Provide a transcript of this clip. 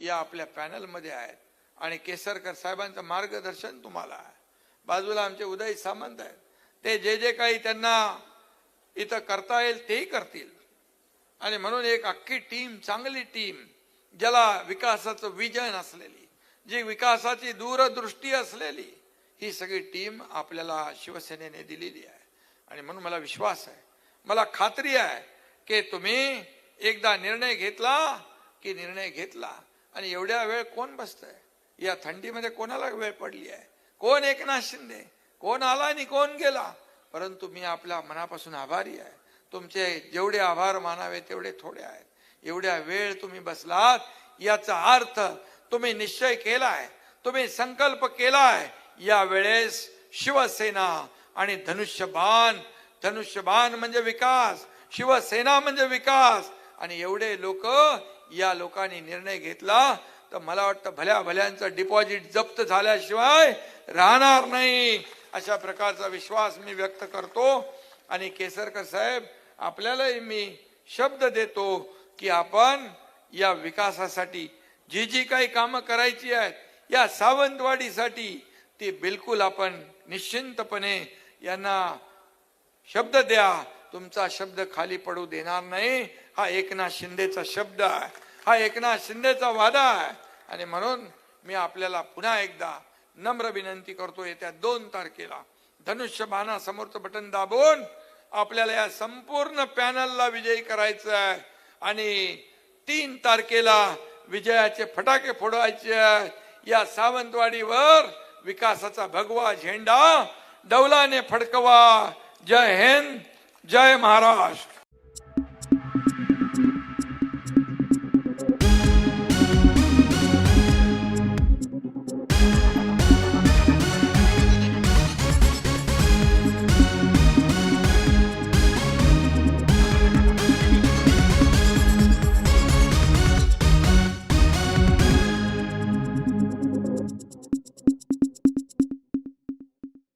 या आपल्या पॅनलमध्ये आहेत. आणि केसरकर साहेबांचं मार्गदर्शन तुम्हाला आहे. बाजूला आमचे उदय सामंत आहेत. ते जे जे काही त्यांना इथं करता येईल तेही करतील. आणि म्हणून एक अख्खी टीम चांगली टीम ज्याला विकासाचं विजन असलेली जी विकासाची दूरदृष्टी असलेली ही सगळी टीम आपल्याला शिवसेनेने दिलेली आहे. आणि म्हणून मला विश्वास आहे मला खात्री आहे की तुम्ही एकदा निर्णय घेतला की निर्णय घेतला. आणि एवढ्या वेळ कोण बसतंय? या थंडीमध्ये कोणाला वेळ पडली आहे? कोण एकनाथ शिंदे? कोण आला आणि कोण गेला? परंतु मी आपल्या मनापासून आभारी आहे. तुमचे जेवढे आभार मानावे तेवढे थोडे आहेत. एवढ्या वेळ तुम्ही बसलात याचा अर्थ तुम्ही निश्चय केला आहे तुम्ही संकल्प केला आहे या वेळेस शिवसेना आणि धनुष्यबाण धनुष्यबाण म्हणजे विकास शिवसेना म्हणजे विकास. आणि एवढे लोक या लोकांनी निर्णय घेतला तर मला वाटतं भल्या भल्यांचं डिपॉझिट जप्त झाल्याशिवाय राहणार नाही अशा प्रकारचा विश्वास मी व्यक्त करतो. आणि केसरकर साहेब आपल्यालाही मी शब्द देतो की आपण या विकासासाठी जी जी काही कामं करायची आहेत या सावंतवाडीसाठी ती बिलकुल आपण निश्चिंतपणे यांना शब्द द्या. तुमचा शब्द खाली पडू देणार नाही. हा एकनाथ शिंदेचा शब्द आहे. हा एकनाथ शिंदेचा वादा आहे. आणि म्हणून मी आपल्याला पुन्हा एकदा नम्र विनंती करतो येत्या दोन तारखेला. धनुष्य बाणा बटन दाबून आपल्याला या संपूर्ण पॅनलला विजयी करायचं आहे आणि तीन तारखेला विजयाचे फटाके फोडवायचे या सावंतवाडीवर विकासाचा भगवा झेंडा डौलाने फडकवा. जय हिंद जय महाराष्ट्र.